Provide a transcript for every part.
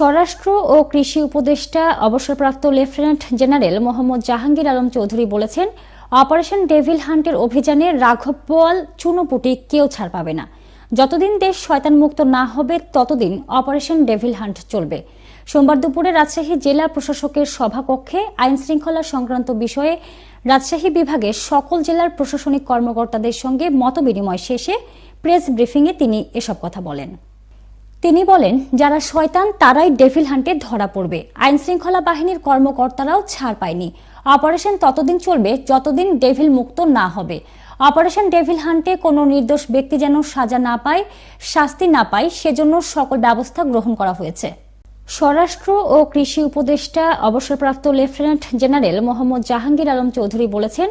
স্বরাষ্ট্র ও কৃষি উপদেষ্টা, অবসরপ্রাপ্ত লেফটেন্যান্ট জেনারেল মোহাম্মদ জাহাঙ্গীর আলম চৌধুরী বলেছেন, অপারেশন ডেভিল হান্টের অভিযানে রাঘব চুনোপুটি কেউ ছাড় পাবে না। যতদিন দেশ শয়তানমুক্ত না হবে, ততদিন অপারেশন ডেভিল হান্ট চলবে। সোমবার দুপুরে রাজশাহী জেলা প্রশাসকের সভাকক্ষে আইন শৃঙ্খলা সংক্রান্ত বিষয়ে রাজশাহী বিভাগের সকল জেলার প্রশাসনিক কর্মকর্তাদের সঙ্গে মতবিনিময় শেষে প্রেস ব্রিফিংয়ে তিনি এসব কথা বলেন। তিনি বলেন, যারা শয়তান, তারাই ডেভিল হান্টে ধরা পড়বে। আইন শৃঙ্খলা বাহিনীর কর্মকর্তারাও ছাড় পায়নি। অপারেশন ততদিন চলবে যতদিন ডেভিল মুক্ত না হবে। অপারেশন ডেভিল হান্টে কোনো নির্দোষ ব্যক্তি যেন সাজা না পায়, শাস্তি না পায়, সেজন্য সকল ব্যবস্থা গ্রহণ করা হয়েছে। স্বরাষ্ট্র ও কৃষি উপদেষ্টা, অবসরপ্রাপ্ত লেফটেন্যান্ট জেনারেল মোহাম্মদ জাহাঙ্গীর আলম চৌধুরী বলেছেন,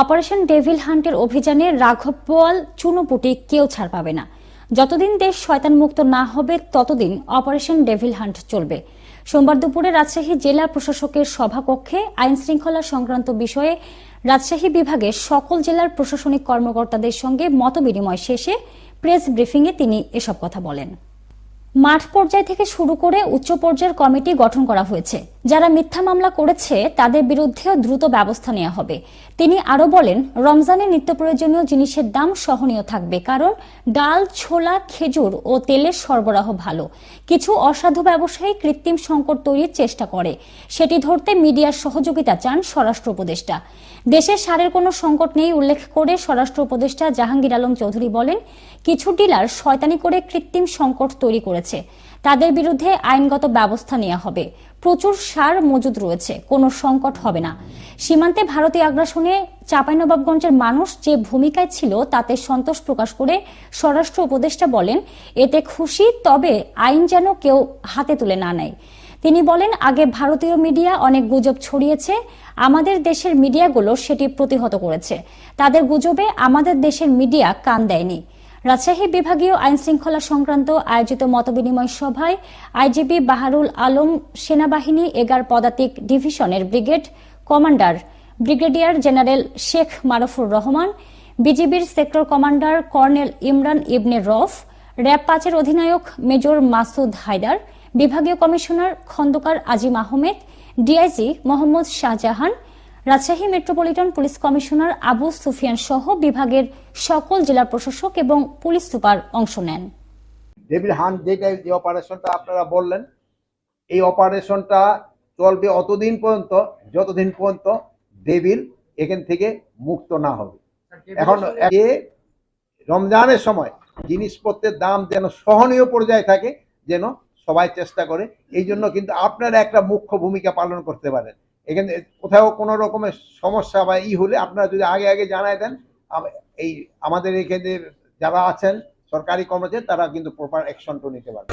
অপারেশন ডেভিল হান্টের অভিযানে রাঘব বোয়াল চুনোপুটি কেউ ছাড় পাবে না। যতদিন দেশ শয়তানমুক্ত না হবে, ততদিন অপারেশন ডেভিল হান্ট চলবে। সোমবার দুপুরে রাজশাহী জেলা প্রশাসকের সভাকক্ষে আইন শৃঙ্খলা সংক্রান্ত বিষয়ে রাজশাহী বিভাগের সকল জেলার প্রশাসনিক কর্মকর্তাদের সঙ্গে মতবিনিময় শেষে প্রেস ব্রিফিংয়ে তিনি এসব কথা বলেন। মাঠ পর্যায় থেকে শুরু করে উচ্চ পর্যায়ের কমিটি গঠন করা হয়েছে। যারা মিথ্যা মামলা করেছে, তাদের বিরুদ্ধেও দ্রুত ব্যবস্থা নেওয়া হবে। তিনি আরও বলেন, রমজানে নিত্য প্রয়োজনীয় জিনিসের দাম সহনীয় থাকবে, কারণ ডাল, ছোলা, খেজুর ও তেলের সরবরাহ ভালো। কিছু অসাধু ব্যবসায়ী কৃত্রিম সংকট তৈরির চেষ্টা করে। সেটি ধরতে মিডিয়ার সহযোগিতা চান স্বরাষ্ট্র উপদেষ্টা। দেশের সারের কোনো সংকট নেই উল্লেখ করে স্বরাষ্ট্র উপদেষ্টা জাহাঙ্গীর আলম চৌধুরী বলেন, কিছু ডিলার শয়তানি করে কৃত্রিম সংকট তৈরি করেছে। তাদের বিরুদ্ধে আইনগত ব্যবস্থা নেওয়া হবে। প্রচুর সার মজুদ রয়েছে, কোনো সংকট হবে না। সীমান্তে ভারতীয় আগ্রাসনে চাঁপাইনবাবগঞ্জের মানুষ যে ভূমিকায় ছিল তাতে সন্তোষ প্রকাশ করে স্বরাষ্ট্র উপদেষ্টা বলেন, এতে খুশি, তবে আইন যেন কেউ হাতে তুলে না নেয়। তিনি বলেন, আগে ভারতীয় মিডিয়া অনেক গুজব ছড়িয়েছে, আমাদের দেশের মিডিয়াগুলো সেটি প্রতিহত করেছে। তাদের গুজবে আমাদের দেশের মিডিয়া কান দেয়নি। রাজশাহী বিভাগীয় আইন শৃঙ্খলা সংক্রান্ত আয়োজিত মতবিনিময় সভায় আইজিপি বাহারুল আলম সেনাবাহিনী এগার পদাতিক ডিভিশনের brigade commander brigadier general Sheikh Marufur Rahman, বিজিবির sector commander colonel Imran Ibne Rauf, RAB পাঁচের অধিনায়ক মেজর মাসুদ হায়দার, বিভাগীয় commissioner Khandaker Azim Ahmed, DIG Mohammad Shahjahan Rajshahi metropolitan police commissioner Abu Sufian সহ বিভাগের সকল জেলা প্রশাসক এবং পুলিশ সুপার অংশ নেন। ডেভিল হান যেটা যে অপারেশনটা আপনারা বললেন এই অপারেশনটা চলবে অতদিন পর্যন্ত যতদিন পর্যন্ত ডেভিল এখান থেকে মুক্ত না হবে। এখন এ রমজানের সময় জিনিসপত্রের দাম যেন সহনীয় পর্যায়ে থাকে যেন সবাই চেষ্টা করে এই জন্য কিন্তু আপনারা একটা মুখ্য ভূমিকা পালন করতে পারেন। এখানে কোথাও কোনো রকমের সমস্যা বা ই হলে আপনারা যদি আগে আগে জানায় দেন এই আমাদের এখানে যারা আছেন, সরকারি কর্মচারী, তারা কিন্তু প্রপার অ্যাকশনটা নিতে পারবে।